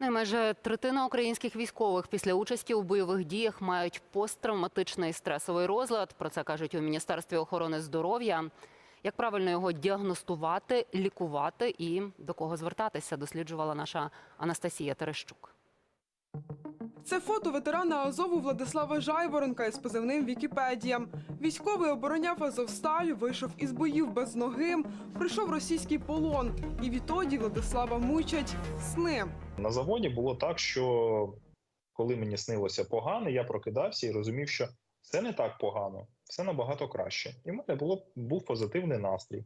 Ну третина українських військових після участі у бойових діях мають посттравматичний стресовий розлад. Про це кажуть у міністерстві охорони здоров'я. Як правильно його діагностувати, лікувати і до кого звертатися, досліджувала наша Анастасія Терещук. Це фото ветерана Азову Владислава Жайворонка із позивним Вікіпедія. Військовий обороняв Азовсталь, вийшов із боїв без ноги, прийшов російський полон. І відтоді Владислава мучать сни. На заводі було так, що коли мені снилося погано, я прокидався і розумів, що все не так погано, все набагато краще. І в мене було, був позитивний настрій.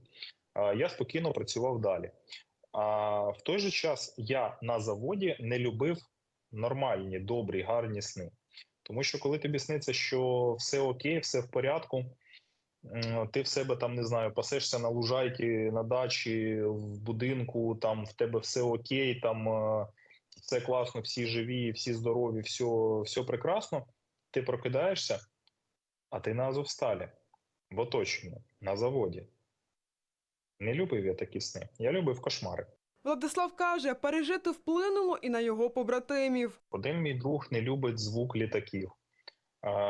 Я спокійно працював далі. А в той же час я на заводі не любив нормальні, добрі, гарні сни. Тому що коли тобі сниться, що все окей, все в порядку, ти в себе там не знаю, пасешся на лужайці, на дачі, в будинку, там в тебе все окей, там е, все класно, всі живі, всі здорові, все, все прекрасно. Ти прокидаєшся, а ти на Азовсталі, в оточенні, на заводі. Не любив я такі сни. Я любив кошмари. Владислав каже, пережити вплинуло і на його побратимів. Один мій друг не любить звук літаків.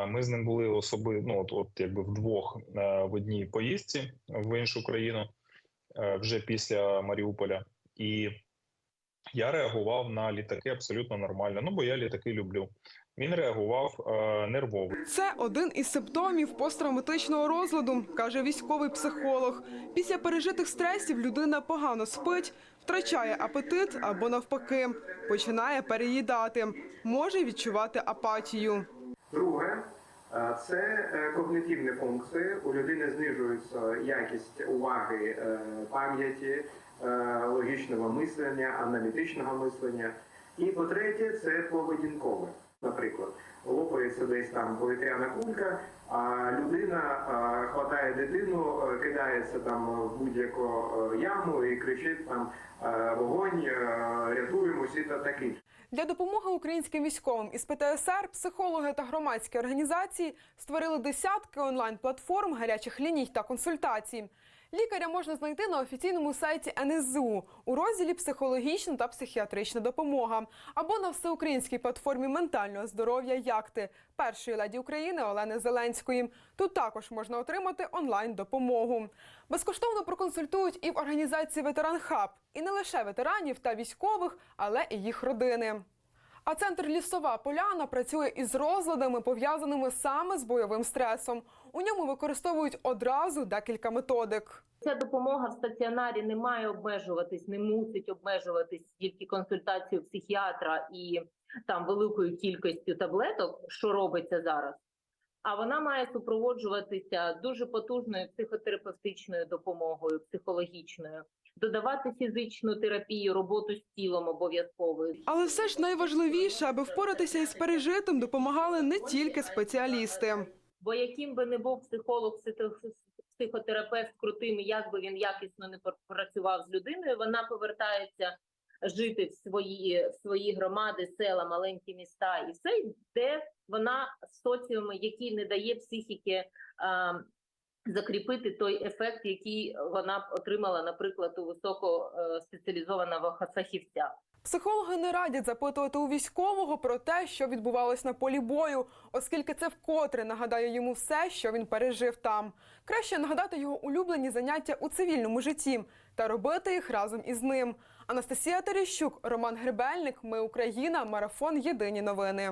Ми з ним були особи, ну от, от якби вдвох е, в одній поїздці в іншу країну е, вже після Маріуполя. І я реагував на літаки абсолютно нормально. Ну бо я літаки люблю. Він реагував е, нервово. Це один із симптомів посттравматичного розладу, каже військовий психолог. Після пережитих стресів людина погано спить, втрачає апетит або навпаки, починає переїдати, може відчувати апатію. Друге, це е, когнитивні функції. У людини знижується якість уваги, е, пам'яті, е, логічного мислення, аналітичного мислення. І по-третє, це поведінкове. Наприклад, лопається десь там повітряна кулька, а людина хватає дитину, кидається там в будь-яку яму і кричить там вогонь, рятуємося і та таке. Для допомоги українським військовим із ПТСР психологи та громадські організації створили десятки онлайн-платформ гарячих ліній та консультацій. Лікаря можна знайти на офіційному сайті НСЗУ у розділі психологічна та психіатрична допомога або на всеукраїнській платформі ментального здоров'я Якти першої леді України Олени Зеленської. Тут також можна отримати онлайн допомогу. Безкоштовно проконсультують і в організації Ветеран Хаб, і не лише ветеранів та військових, але і їх родини. А центр Лісова Поляна працює із розладами, пов'язаними саме з бойовим стресом. У ньому використовують одразу декілька методик. Ця допомога в стаціонарі не має обмежуватись, не мусить обмежуватись тільки консультацією психіатра і там великою кількістю таблеток, що робиться зараз. А вона має супроводжуватися дуже потужною психотерапевтичною допомогою, психологічною, додавати фізичну терапію, роботу з тілом обов'язковою. Але все ж найважливіше, аби впоратися із пережитим, допомагали не тільки спеціалісти. Бо яким би не був психолог, психо- психотерапевт крутим, як би він якісно не пр- працював з людиною, вона повертається жити в свої, в свої громади, села, маленькі міста і все, де вона з соціумом, який не дає психіки закріпити той ефект, який вона отримала, наприклад, у високоспеціалізованого фахівця. Психологи не радять запитувати у військового про те, що відбувалось на полі бою, оскільки це вкотре нагадає йому все, що він пережив там. Краще нагадати його улюблені заняття у цивільному житті та робити їх разом із ним. Анастасія Терещук, Роман Гребельник. Ми Україна. Марафон. Єдині новини.